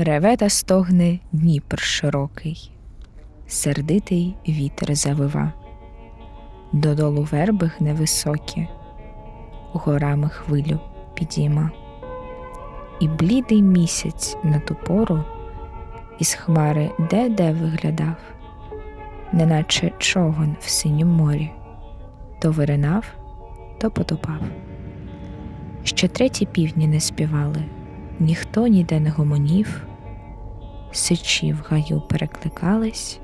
Реве та стогне Дніпр широкий, сердитий вітер завива, додолу верби гне високі, горами хвилю підійма. І блідий місяць на ту пору із хмари де-де виглядав, неначе човен в синім морі, то виринав, то потопав. Ще треті півдні не співали, ніхто ніде не гомонів, сичі в гаю перекликались,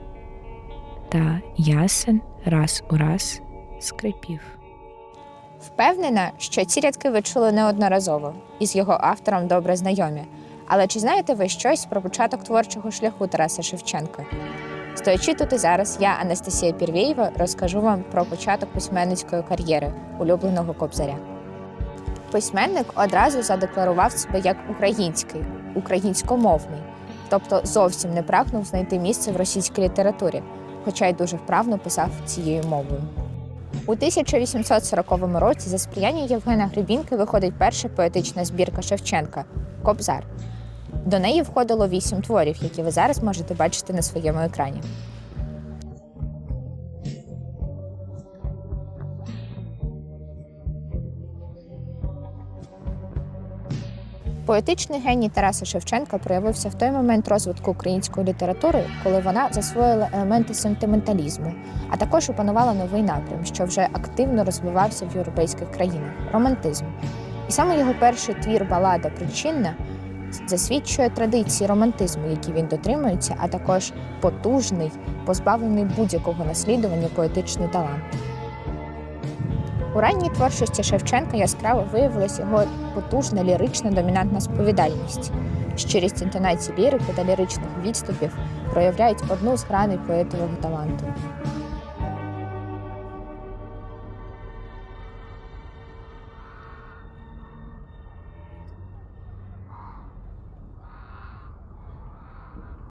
та ясен раз у раз скрипів. Впевнена, що ці рядки ви чули неодноразово і з його автором добре знайомі. Але чи знаєте ви щось про початок творчого шляху Тараса Шевченка? Стоячи тут і зараз, я, Анастасія Пірвєєва, розкажу вам про початок письменницької кар'єри улюбленого кобзаря. Письменник одразу задекларував себе як український, українськомовний, тобто зовсім не прагнув знайти місце в російській літературі, хоча й дуже вправно писав цією мовою. У 1840 році за сприяння Євгена Гребінки виходить перша поетична збірка Шевченка Кобзар. До неї входило вісім творів, які ви зараз можете бачити на своєму екрані. Поетичний геній Тараса Шевченка проявився в той момент розвитку української літератури, коли вона засвоїла елементи сентименталізму, а також опанувала новий напрям, що вже активно розвивався в європейських країнах романтизм. І саме його перший твір балада Причинна засвідчує традиції романтизму, які він дотримується, а також потужний, позбавлений будь-якого наслідування поетичний талант. У ранній творчості Шевченка яскраво виявилась його потужна лірична домінантна сповідальність. Щирість інтонації лірики та ліричних відступів проявляють одну з граней поетового таланту.